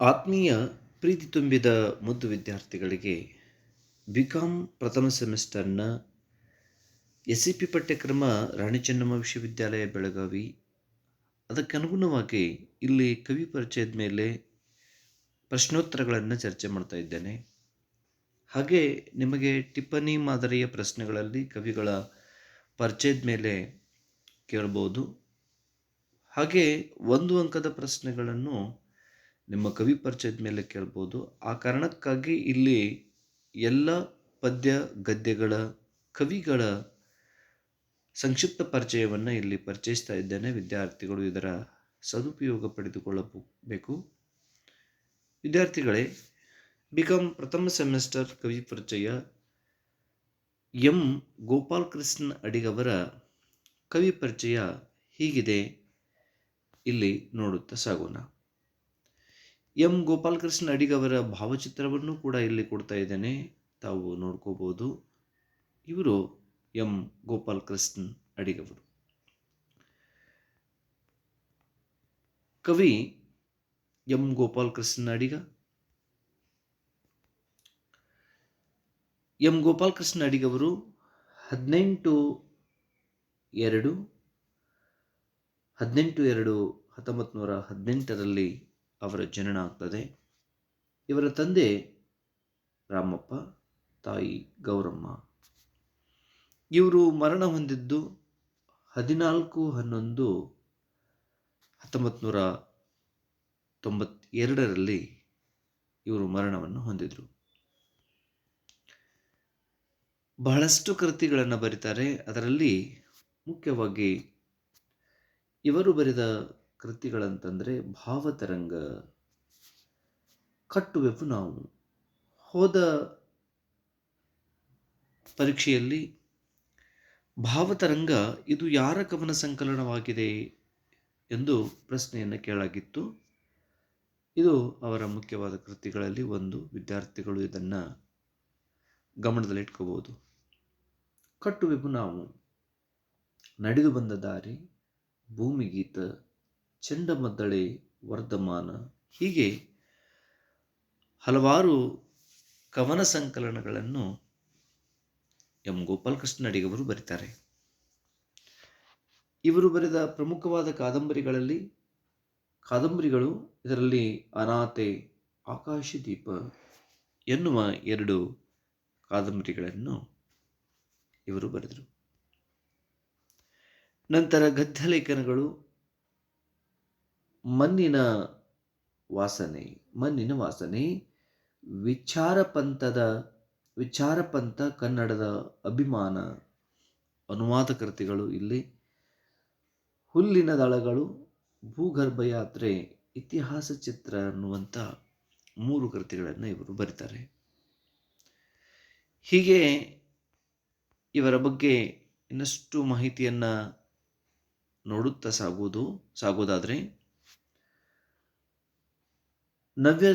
ಆತ್ಮೀಯ ಪ್ರೀತಿ ತುಂಬಿದ ಮುದ್ದು ವಿದ್ಯಾರ್ಥಿಗಳಿಗೆ ಬಿಕಾಂ ಪ್ರಥಮ ಸೆಮಿಸ್ಟರ್ನ ಎಸ್ ಸಿ ಪಿ ಪಠ್ಯಕ್ರಮ ರಾಣಿ ಚೆನ್ನಮ್ಮ ವಿಶ್ವವಿದ್ಯಾಲಯ, ಬೆಳಗಾವಿ. ಅದಕ್ಕನುಗುಣವಾಗಿ ಇಲ್ಲಿ ಕವಿ ಪರಿಚಯದ ಮೇಲೆ ಪ್ರಶ್ನೋತ್ತರಗಳನ್ನು ಚರ್ಚೆ ಮಾಡ್ತಾ ಇದ್ದೇನೆ. ಹಾಗೆ ನಿಮಗೆ ಟಿಪ್ಪಣಿ ಮಾದರಿಯ ಪ್ರಶ್ನೆಗಳಲ್ಲಿ ಕವಿಗಳ ಪರಿಚಯದ ಮೇಲೆ ಕೇಳ್ಬೋದು. ಹಾಗೆ ಒಂದು ಅಂಕದ ಪ್ರಶ್ನೆಗಳನ್ನು ನಿಮ್ಮ ಕವಿ ಪರಿಚಯದ ಮೇಲೆ ಕೇಳ್ಬೋದು. ಆ ಕಾರಣಕ್ಕಾಗಿ ಇಲ್ಲಿ ಎಲ್ಲ ಪದ್ಯ ಗದ್ಯಗಳ ಕವಿಗಳ ಸಂಕ್ಷಿಪ್ತ ಪರಿಚಯವನ್ನು ಇಲ್ಲಿ ಪರಿಚಯಿಸ್ತಾ ಇದ್ದೇನೆ. ವಿದ್ಯಾರ್ಥಿಗಳು ಇದರ ಸದುಪಯೋಗ ಪಡೆದುಕೊಳ್ಳಬೇಕು. ವಿದ್ಯಾರ್ಥಿಗಳೇ ಬಿಕಮ್ ಪ್ರಥಮ ಸೆಮಿಸ್ಟರ್ ಕವಿ ಪರಿಚಯ ಎಂ. ಗೋಪಾಲ್ ಕೃಷ್ಣ ಅಡಿಗವರ ಕವಿ ಪರಿಚಯ ಹೀಗಿದೆ. ಇಲ್ಲಿ ನೋಡುತ್ತಾ ಸಾಗೋಣ. ಎಂ ಗೋಪಾಲಕೃಷ್ಣ ಅಡಿಗವರ ಭಾವಚಿತ್ರವನ್ನು ಕೂಡ ಇಲ್ಲಿ ಕೊಡ್ತಾ ಇದ್ದೇನೆ. ತಾವು ನೋಡ್ಕೋಬೋದು. ಇವರು ಎಂ ಗೋಪಾಲಕೃಷ್ಣ ಅಡಿಗವರು. ಕವಿ ಎಂ ಗೋಪಾಲಕೃಷ್ಣ ಅಡಿಗ. ಎಂ ಗೋಪಾಲಕೃಷ್ಣ ಅಡಿಗವರು ಹದಿನೆಂಟು ಎರಡು ಹದಿನೆಂಟು ಎರಡು, ಹತ್ತೊಂಬತ್ತು ನೂರ ಹದಿನೆಂಟರಲ್ಲಿ ಅವರ ಜನನ ಆಗ್ತದೆ ಇವರ ತಂದೆ ರಾಮಪ್ಪ, ತಾಯಿ ಗೌರಮ್ಮ. ಇವರು ಮರಣ ಹೊಂದಿದ್ದು ಹದಿನಾಲ್ಕು ಹನ್ನೊಂದು ಹತ್ತೊಂಬತ್ತು ನೂರ ತೊಂಬತ್ತೆರಡರಲ್ಲಿ ಇವರು ಮರಣವನ್ನು ಹೊಂದಿದರು. ಬಹಳಷ್ಟು ಕೃತಿಗಳನ್ನು ಬರೀತಾರೆ. ಅದರಲ್ಲಿ ಮುಖ್ಯವಾಗಿ ಇವರು ಬರೆದ ಕೃತಿಗಳಂತಂದರೆ ಭಾವತರಂಗ ಕಟ್ಟುವೆವು ನಾವು. ಹೋದ ಪರೀಕ್ಷೆಯಲ್ಲಿ ಭಾವತರಂಗ ಇದು ಯಾರ ಕವನ ಸಂಕಲನವಾಗಿದೆ ಎಂದು ಪ್ರಶ್ನೆಯನ್ನು ಕೇಳಾಗಿತ್ತು. ಇದು ಅವರ ಮುಖ್ಯವಾದ ಕೃತಿಗಳಲ್ಲಿ ಒಂದು. ವಿದ್ಯಾರ್ಥಿಗಳು ಇದನ್ನು ಗಮನದಲ್ಲಿಟ್ಕೋಬೋದು ಕಟ್ಟುವೆವು ನಾವು. ನಡೆದು ಬಂದ ದಾರಿ ಭೂಮಿಗೀತ. ಚಂಡಮದ್ದಳೆ ವರ್ಧಮಾನ. ಹೀಗೆ ಹಲವಾರು ಕವನ ಸಂಕಲನಗಳನ್ನು ಎಂ. ಗೋಪಾಲಕೃಷ್ಣ ಅಡಿಗವರು ಬರೀತಾರೆ. ಇವರು ಬರೆದ ಪ್ರಮುಖವಾದ ಕಾದಂಬರಿಗಳಲ್ಲಿ ಕಾದಂಬರಿಗಳು ಇದರಲ್ಲಿ ಅನಾಥೆ ಆಕಾಶದೀಪ ಎನ್ನುವ ಎರಡು ಕಾದಂಬರಿಗಳನ್ನು ಇವರು ಬರೆದರು. ನಂತರ ಗದ್ಯ ಲೇಖನಗಳು ಮಣ್ಣಿನ ವಾಸನೆ ಮಣ್ಣಿನ ವಾಸನೆ ವಿಚಾರ ಪಂಥದ ಕನ್ನಡದ ಅಭಿಮಾನ ಅನುವಾದ ಕೃತಿಗಳು ಇಲ್ಲಿ. ಹುಲ್ಲಿನ ದಳಗಳು, ಭೂಗರ್ಭ ಯಾತ್ರೆ, ಇತಿಹಾಸ ಚಿತ್ರ ಅನ್ನುವಂಥ ಮೂರು ಕೃತಿಗಳನ್ನು ಇವರು ಬರೀತಾರೆ. ಹೀಗೆ ಇವರ ಬಗ್ಗೆ ಇನ್ನಷ್ಟು ಮಾಹಿತಿಯನ್ನು ನೋಡುತ್ತಾ ಸಾಗುವುದು, ಸಾಗೋದಾದರೆ ನವ್ಯ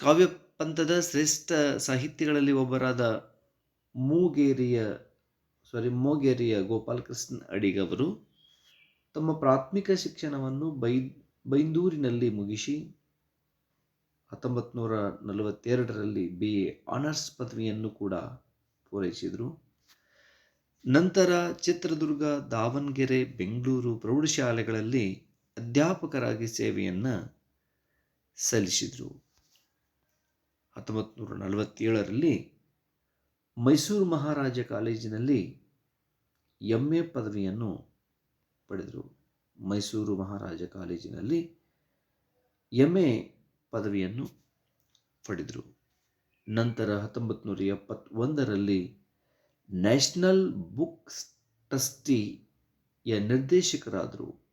ಕಾವ್ಯ ಪಂಥದ ಶ್ರೇಷ್ಠ ಸಾಹಿತ್ಯಗಳಲ್ಲಿ ಒಬ್ಬರಾದ ಮೂಗೇರಿಯ ಸಾರಿ ಮೋಗೇರಿಯ ಗೋಪಾಲಕೃಷ್ಣ ಅಡಿಗವರು ತಮ್ಮ ಪ್ರಾಥಮಿಕ ಶಿಕ್ಷಣವನ್ನು ಬೈ, ಬೈಂದೂರಿನಲ್ಲಿ ಮುಗಿಸಿ ಹತ್ತೊಂಬತ್ತು ನೂರ ನಲವತ್ತೆರಡರಲ್ಲಿ ಬಿ ಎ ಆನರ್ಸ್ ಪದವಿಯನ್ನು ಕೂಡ ಪೂರೈಸಿದರು. ನಂತರ ಚಿತ್ರದುರ್ಗ, ದಾವಣಗೆರೆ, ಬೆಂಗಳೂರು ಪ್ರೌಢಶಾಲೆಗಳಲ್ಲಿ ಅಧ್ಯಾಪಕರಾಗಿ ಸೇವೆಯನ್ನು ಸಲ್ಲಿಸಿದರು. ಹತ್ತೊಂಬತ್ತು ನೂರ ನಲವತ್ತೇಳರಲ್ಲಿ ಮೈಸೂರು ಮಹಾರಾಜ ಕಾಲೇಜಿನಲ್ಲಿ ಎಂ ಎ ಪದವಿಯನ್ನು ಪಡೆದರು. ಮೈಸೂರು ಮಹಾರಾಜ ಕಾಲೇಜಿನಲ್ಲಿ ಎಂ ಎ ಪದವಿಯನ್ನು ಪಡೆದರು. ನಂತರ ಹತ್ತೊಂಬತ್ತು ನೂರ ಎಪ್ಪತ್ತೊಂದರಲ್ಲಿ ನ್ಯಾಷನಲ್ ಬುಕ್ ಟ್ರಸ್ಟಿಯ ನಿರ್ದೇಶಕರಾದರು.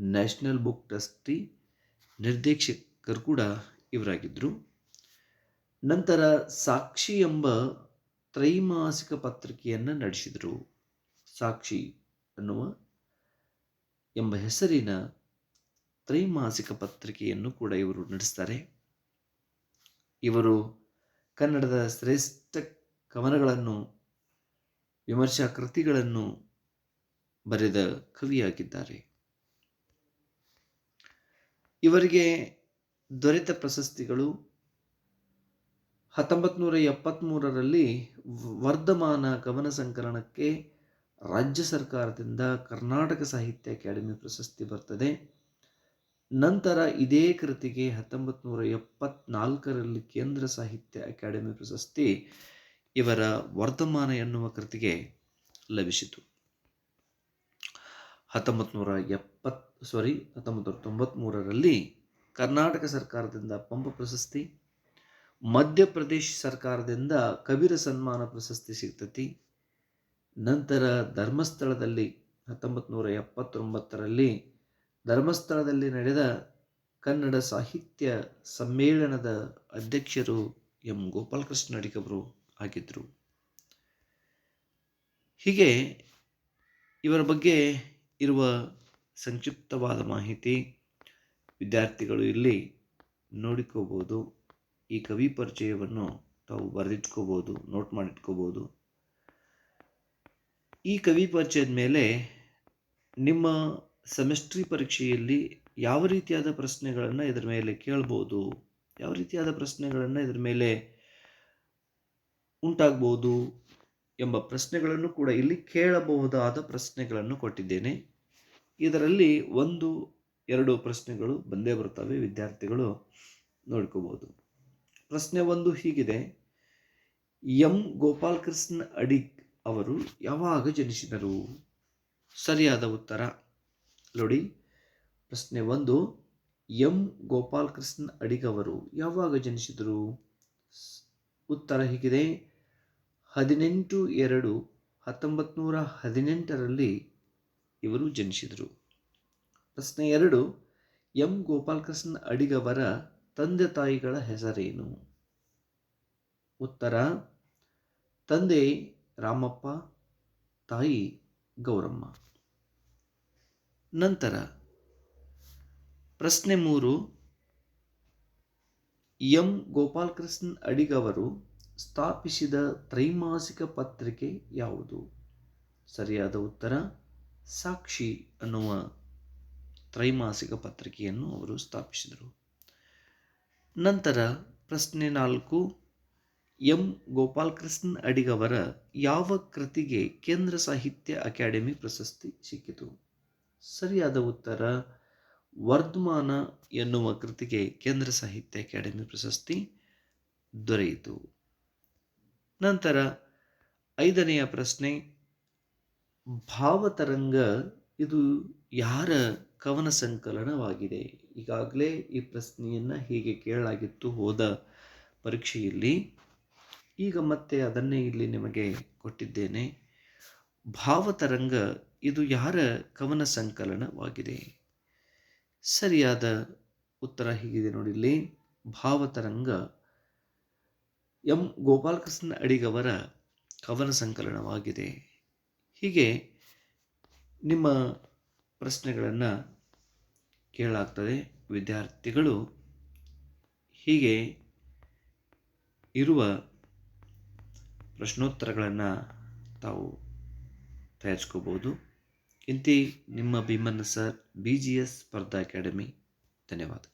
ನ್ಯಾಷನಲ್ ಬುಕ್ ಟ್ರಸ್ಟಿ ನಿರ್ದೇಶಕರು ಕೂಡ ಇವರಾಗಿದ್ದರು ನಂತರ ಸಾಕ್ಷಿ ಎಂಬ ತ್ರೈಮಾಸಿಕ ಪತ್ರಿಕೆಯನ್ನು ನಡೆಸಿದರು. ಸಾಕ್ಷಿ ಅನ್ನುವ ಎಂಬ ಹೆಸರಿನ ತ್ರೈಮಾಸಿಕ ಪತ್ರಿಕೆಯನ್ನು ಕೂಡ ಇವರು ನಡೆಸ್ತಾರೆ. ಇವರು ಕನ್ನಡದ ಶ್ರೇಷ್ಠ ಕವನಗಳನ್ನು, ವಿಮರ್ಶಾ ಕೃತಿಗಳನ್ನು ಬರೆದ ಕವಿಯಾಗಿದ್ದಾರೆ. ಇವರಿಗೆ ದೊರೆತ ಪ್ರಶಸ್ತಿಗಳು ಹತ್ತೊಂಬತ್ತು ನೂರ ಎಪ್ಪತ್ತ್ಮೂರರಲ್ಲಿ ವರ್ಧಮಾನ ಕವನ ಸಂಕಲನಕ್ಕೆ ರಾಜ್ಯ ಸರ್ಕಾರದಿಂದ ಕರ್ನಾಟಕ ಸಾಹಿತ್ಯ ಅಕಾಡೆಮಿ ಪ್ರಶಸ್ತಿ ಬರ್ತದೆ. ನಂತರ ಇದೇ ಕೃತಿಗೆ ಹತ್ತೊಂಬತ್ತು ನೂರ ಕೇಂದ್ರ ಸಾಹಿತ್ಯ ಅಕಾಡೆಮಿ ಪ್ರಶಸ್ತಿ ಇವರ ವರ್ತಮಾನ ಎನ್ನುವ ಕೃತಿಗೆ ಲಭಿಸಿತು. ಹತ್ತೊಂಬತ್ತು ನೂರ ಸಾರಿ ಹತ್ತೊಂಬತ್ತು ನೂರ ತೊಂಬತ್ತ್ಮೂರರಲ್ಲಿ ಕರ್ನಾಟಕ ಸರ್ಕಾರದಿಂದ ಪಂಪ ಪ್ರಶಸ್ತಿ, ಮಧ್ಯಪ್ರದೇಶ ಸರ್ಕಾರದಿಂದ ಕಬೀರ ಸನ್ಮಾನ ಪ್ರಶಸ್ತಿ ಸಿಗ್ತತಿ. ನಂತರ ಧರ್ಮಸ್ಥಳದಲ್ಲಿ ಹತ್ತೊಂಬತ್ತು ನೂರ ಎಪ್ಪತ್ತೊಂಬತ್ತರಲ್ಲಿ ಧರ್ಮಸ್ಥಳದಲ್ಲಿ ನಡೆದ ಕನ್ನಡ ಸಾಹಿತ್ಯ ಸಮ್ಮೇಳನದ ಅಧ್ಯಕ್ಷರು ಎಂ. ಗೋಪಾಲಕೃಷ್ಣ ಅಡಿಗವರು ಆಗಿದ್ದರು ಹೀಗೆ ಇವರ ಬಗ್ಗೆ ಇರುವ ಸಂಕ್ಷಿಪ್ತವಾದ ಮಾಹಿತಿ ವಿದ್ಯಾರ್ಥಿಗಳು ಇಲ್ಲಿ ನೋಡಿಕೋಬೋದು. ಈ ಕವಿ ಪರಿಚಯವನ್ನು ತಾವು ಬರೆದಿಟ್ಕೋಬೋದು, ನೋಟ್ ಮಾಡಿಟ್ಕೋಬೋದು. ಈ ಕವಿ ಪರಿಚಯದ ಮೇಲೆ ನಿಮ್ಮ ಸೆಮಿಸ್ಟ್ರಿ ಪರೀಕ್ಷೆಯಲ್ಲಿ ಯಾವ ರೀತಿಯಾದ ಪ್ರಶ್ನೆಗಳನ್ನು ಇದರ ಮೇಲೆ ಕೇಳ್ಬೋದು, ಯಾವ ರೀತಿಯಾದ ಪ್ರಶ್ನೆಗಳನ್ನು ಇದರ ಮೇಲೆ ಉಂಟಾಗ್ಬೋದು ಎಂಬ ಪ್ರಶ್ನೆಗಳನ್ನು ಕೂಡ ಇಲ್ಲಿ ಕೇಳಬಹುದಾದ ಪ್ರಶ್ನೆಗಳನ್ನು ಕೊಟ್ಟಿದ್ದೇನೆ. ಇದರಲ್ಲಿ ಒಂದು, ಎರಡು ಪ್ರಶ್ನೆಗಳು ಬಂದೇ ಬರ್ತವೆ ವಿದ್ಯಾರ್ಥಿಗಳು ನೋಡ್ಕೋಬಹುದು. ಪ್ರಶ್ನೆ ಒಂದು ಹೀಗಿದೆ. ಎಂ. ಗೋಪಾಲಕೃಷ್ಣ ಅಡಿಗ್ ಅವರು ಯಾವಾಗ ಜನಿಸಿದರು? ಸರಿಯಾದ ಉತ್ತರ ನೋಡಿ. ಪ್ರಶ್ನೆ ಒಂದು, ಎಂ. ಗೋಪಾಲಕೃಷ್ಣ ಅಡಿಗ್ ಅವರು ಯಾವಾಗ ಜನಿಸಿದರು? ಉತ್ತರ ಹೀಗಿದೆ. ಹದಿನೆಂಟು ಎರಡು ಹತ್ತೊಂಬತ್ತು ನೂರ ಹದಿನೆಂಟರಲ್ಲಿ ಇವರು ಜನಿಸಿದರು. ಪ್ರಶ್ನೆ ಎರಡು, ಎಂ ಗೋಪಾಲಕೃಷ್ಣ ಅಡಿಗವರ ತಂದೆ ತಾಯಿಗಳ ಹೆಸರೇನು? ಉತ್ತರ, ತಂದೆ ರಾಮಪ್ಪ, ತಾಯಿ ಗೌರಮ್ಮ. ನಂತರ, ಪ್ರಶ್ನೆ ಮೂರು, ಎಂ ಗೋಪಾಲಕೃಷ್ಣ ಅಡಿಗವರು ಸ್ಥಾಪಿಸಿದ ತ್ರೈಮಾಸಿಕ ಪತ್ರಿಕೆ ಯಾವುದು? ಸರಿಯಾದ ಉತ್ತರ ಸಾಕ್ಷಿ ಅನ್ನುವ ತ್ರೈಮಾಸಿಕ ಪತ್ರಿಕೆಯನ್ನು ಅವರು ಸ್ಥಾಪಿಸಿದರು. ನಂತರ ಪ್ರಶ್ನೆ ನಾಲ್ಕು, ಎಂ. ಗೋಪಾಲಕೃಷ್ಣ ಅಡಿಗವರ ಯಾವ ಕೃತಿಗೆ ಕೇಂದ್ರ ಸಾಹಿತ್ಯ ಅಕಾಡೆಮಿ ಪ್ರಶಸ್ತಿ ಸಿಕ್ಕಿತು? ಸರಿಯಾದ ಉತ್ತರ, ವರ್ಧಮಾನ ಎನ್ನುವ ಕೃತಿಗೆ ಕೇಂದ್ರ ಸಾಹಿತ್ಯ ಅಕಾಡೆಮಿ ಪ್ರಶಸ್ತಿ ದೊರೆಯಿತು. ನಂತರ ಐದನೆಯ ಪ್ರಶ್ನೆ ಭಾವತರಂಗ ಇದು ಯಾರ ಕವನ ಸಂಕಲನವಾಗಿದೆ? ಈಗಾಗಲೇ ಈ ಪ್ರಶ್ನೆಯನ್ನು ಹೀಗೆ ಕೇಳಲಾಗಿತ್ತು, ಹೋದ ಪರೀಕ್ಷೆಯಲ್ಲಿ. ಈಗ ಮತ್ತೆ ಅದನ್ನೇ ಇಲ್ಲಿ ನಿಮಗೆ ಕೊಟ್ಟಿದ್ದೇನೆ. ಭಾವತರಂಗ ಇದು ಯಾರ ಕವನ ಸಂಕಲನವಾಗಿದೆ? ಸರಿಯಾದ ಉತ್ತರ ಹೀಗಿದೆ ನೋಡಿ ಇಲ್ಲಿ. ಭಾವತರಂಗ ಎಂ. ಗೋಪಾಲಕೃಷ್ಣ ಅಡಿಗವರ ಕವನ ಸಂಕಲನವಾಗಿದೆ. ಹೀಗೆ ನಿಮ್ಮ ಪ್ರಶ್ನೆಗಳನ್ನು ಕೇಳಲಾಗ್ತದೆ ವಿದ್ಯಾರ್ಥಿಗಳು ಹೀಗೆ ಇರುವ ಪ್ರಶ್ನೋತ್ತರಗಳನ್ನು ತಾವು ತಯಾರಿಸ್ಕೋಬೋದು ಇಂತಿ ನಿಮ್ಮ Bhimanna sir B G S ಸ್ಪರ್ಧಾ ಅಕಾಡೆಮಿ. ಧನ್ಯವಾದ.